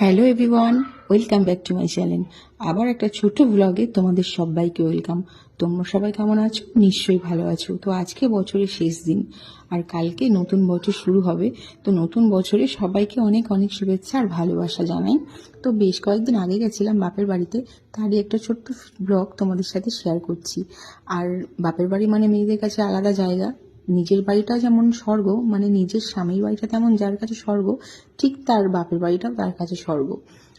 Hello everyone welcome back to my channel আবার একটা ছোট ব্লগে তোমাদের সবাইকে ওয়েলকাম তোমরা সবাই কেমন আছো? নিশ্চয়ই ভালো আছো। তো আজকে বছরের শেষ দিন, আর কালকে নতুন বছর শুরু হবে। তো নতুন বছরে সবাইকে অনেক অনেক শুভেচ্ছা আর ভালোবাসা জানাই। তো বেশ কয়েকদিন আগে গেছিলাম বাপের বাড়িতে। তারই একটা ছোট্ট ব্লগ তোমাদের সাথে শেয়ার করছি। আর বাপের বাড়ি মানে মেয়েদের কাছে আলাদা জায়গা। নিজের বাড়িটা যেমন স্বর্গ মানে নিজের স্বামীর বাড়িটা তেমন যার কাছে স্বর্গ, ঠিক তার বাপের বাড়িটাও তার কাছে স্বর্গ।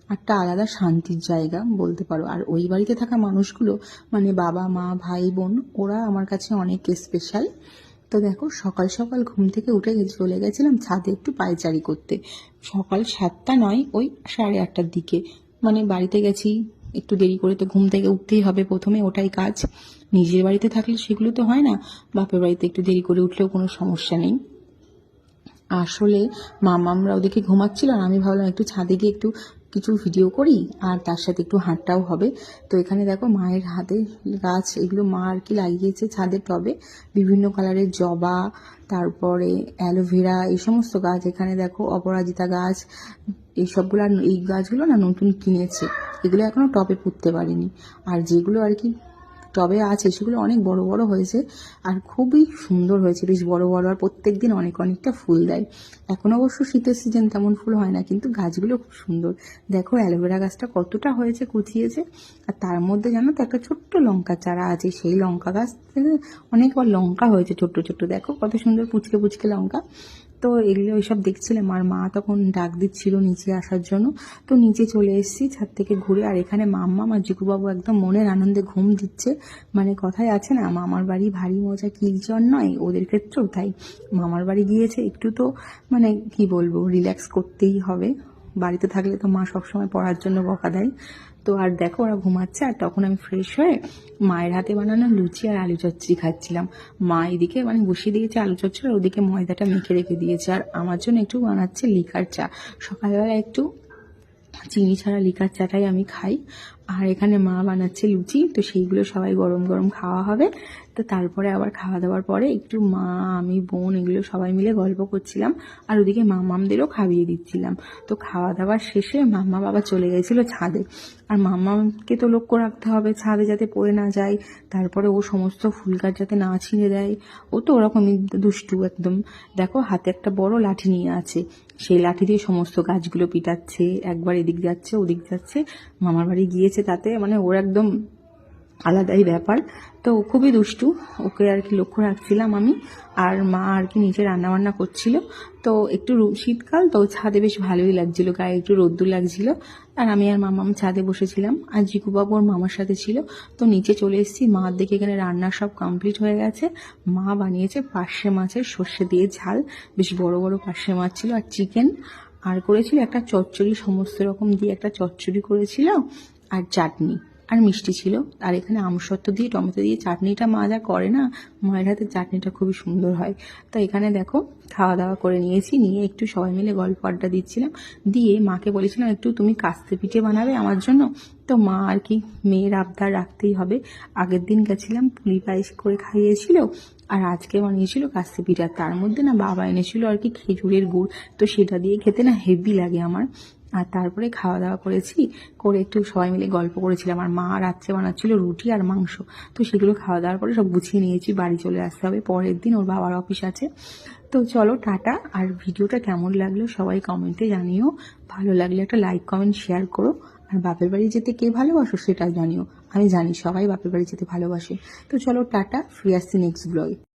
একটা আলাদা শান্তির জায়গা বলতে পারো। আর ওই বাড়িতে থাকা মানুষগুলো মানে বাবা, মা, ভাই, বোন, ওরা আমার কাছে অনেক স্পেশাল তো দেখো, সকাল সকাল ঘুম থেকে উঠে চলে গেছিলাম ছাদে একটু পায়চারি করতে। সকাল সাতটা নয়, ওই সাড়ে আটটার দিকে। মানে বাড়িতে গেছি একটু দেরি করে তো ঘুম থেকে উঠতেই হবে প্রথমে, ওটাই কাজ। নিজের বাড়িতে থাকলে সেগুলো তো হয় না, বাপের বাড়িতে একটু দেরি করে উঠলেও কোনো সমস্যা নেই। আসলে মামামরা ওদেরকে ঘুমাচ্ছিল আর আমি ভাবলাম একটু ছাদে গিয়ে একটু কিছু ভিডিও করি, আর তার সাথে একটু হাঁটটাও হবে। তো এখানে দেখো মায়ের হাতে গাছ, এগুলো মা আর কি লাগিয়েছে ছাদের টবে। বিভিন্ন কালারের জবা, তারপরে অ্যালোভেরা এই সমস্ত গাছ। এখানে দেখো অপরাজিতা গাছ, এই সবগুলো আর এই গাছগুলো না নতুন কিনেছে। এগুলো এখনও টবে পুঁততে পারিনি। আর যেগুলো আর কি টবে আছে সেগুলো অনেক বড় বড় হয়েছে আর খুবই সুন্দর হয়েছে, বেশ বড় বড় আর প্রত্যেক দিন অনেক অনেকটা ফুল দেয়। এখন অবশ্য শীতের সিজন তেমন ফুল হয় না, কিন্তু গাছগুলো খুব সুন্দর। দেখো অ্যালোভেরা গাছটা কতটা হয়েছে, কুচিয়েছে। আর তার মধ্যে জানো তো একটা ছোট্ট লঙ্কা চারা আছে, সেই লঙ্কা গাছ থেকে অনেকবার লঙ্কা হয়েছে, ছোট্ট ছোট্ট। দেখো কত সুন্দর পুচকে পুচকে লঙ্কা। তো এগুলো ওইসব দেখছিলাম, আর মা তখন ডাক দিচ্ছিল নিচে আসার জন্য। তো নিচে চলে এসেছি ছাদ থেকে ঘুরে, আর এখানে মাম্মা আমার জিকুবাবু একদম মনের আনন্দে ঘুম দিচ্ছে। মানে কথায় আছে না, মামার বাড়ি ভারী মজা কিলচর নয়, ওদের ক্ষেত্রেও তাই। মামার বাড়ি গিয়েছে, একটু তো মানে কি বলব রিল্যাক্স করতেই হবে। বাড়িতে থাকলে তো মা সবসময় পড়ার জন্য বকা দেয়। তো আর দেখো ওরা ঘুমাচ্ছে, আর তখন আমি ফ্রেশ হয়ে মায়ের হাতে বানানো লুচি আর আলু চচ্চড়ি খাচ্ছিলাম। মা এদিকে মানে বসিয়ে দিয়েছে আলু চচ্চড়ি, আর ওদিকে ময়দাটা মেখে রেখে দিয়েছে। আর আমার জন্য একটু বানাচ্ছে লিকার চা। সকালবেলা একটু চিনি ছাড়া লিকার চাটাই আমি খাই। আর এখানে মা বানাচ্ছে লুচি, তো সেইগুলো সবাই গরম গরম খাওয়া হবে। তো তারপরে আবার খাওয়া দাওয়ার পরে একটু মা, আমি, বোন এগুলো সবাই মিলে গল্প করছিলাম। আর ওদিকে মামামদেরও খাইয়ে দিচ্ছিলাম। তো খাওয়া দাওয়ার শেষে মাম্মা বাবা চলে গেছিল ছাদে। আর মাম্মাকে তো লক্ষ্য রাখতে হবে ছাদে যাতে পড়ে না যায়। তারপরে ও সমস্ত ফুল গাছ যাতে না ছিঁড়ে দেয় ও তো ওরকমই দুষ্টু একদম। দেখো হাতে একটা বড় লাঠি নিয়ে আছে। সেই লাঠি দিয়ে সমস্ত গাছগুলো পিটাচ্ছে। একবার এদিক যাচ্ছে, ওদিক যাচ্ছে। মামার বাড়ি গিয়েছে তাতে মানে ওর একদম আলাদাই ব্যাপার। তো খুবই দুষ্টু, ওকে আর কি লক্ষ্য রাখছিলাম আমি, আর মা আর কি নিচে রান্না বান্না করছিল। তো একটু শীতকাল, তো ছাদে বেশ ভালোই লাগছিল, গায়ে একটু রোদ্দুর লাগছিল, আর আমি আর মামাম ছাদে বসেছিলাম। আর জিকুবাবু ওর মামার সাথে ছিল, তো নিচে চলে এসেছি, মার দেখে এখানে রান্না সব কমপ্লিট হয়ে গেছে। মা বানিয়েছে পার্শে মাছের সর্ষে দিয়ে ঝাল, বেশ বড় বড় পার্শে মাছ ছিল, আর চিকেন। আর করেছিল একটা চচ্চড়ি, সমস্ত রকম দিয়ে একটা চচ্চড়ি করেছিল আর চাটনি। আর মিষ্টি ছিল। আর এখানে আমসত্ত্ব দিয়ে, টমেটো দিয়ে চাটনিটা মা যা করে না, মায়ের হাতে চাটনিটা খুবই সুন্দর হয়। তো এখানে দেখো খাওয়া দাওয়া করে নিয়েছি। নিয়ে একটু সবাই মিলে গল্প আড্ডা দিচ্ছিলাম। দিয়ে মাকে বলেছিলাম, একটু তুমি কাস্তে পিঠে বানাবে আমার জন্য? তো মা আর কি, মেয়ের আবদার রাখতেই হবে। আগের দিন গেছিলাম পুলি পায়েস করে খাইয়েছিল। আর আজকে বানিয়েছিল কাস্তে পিঠা। তার মধ্যে না বাবা এনেছিল আর কি খেজুরের গুড়। তো সেটা দিয়ে খেতে না হেভি লাগে আমার। আর তারপরে খাওয়া দাওয়া করেছি, করে একটু সবাই মিলে গল্প করেছিলাম। আর মা রাত্রে বানাচ্ছিল রুটি আর মাংস। তো সেগুলো খাওয়া দাওয়ার পরে সব গুছিয়ে নিয়েছি, বাড়ি চলে আসতে হবে। পরের দিন ওর বাবার অফিস আছে। তো চলো, টাটা। আর ভিডিওটা কেমন লাগল সবাই কমেন্টে জানিও। ভালো লাগলে একটা লাইক, কমেন্ট, শেয়ার করো। আর বাপের বাড়ি যেতে কে ভালোবাসো সেটা জানিও। আমি জানি সবাই বাপের বাড়ি যেতে ভালোবাসে। তো চলো, টাটা। ফ্রি আসছি নেক্সট ব্লগে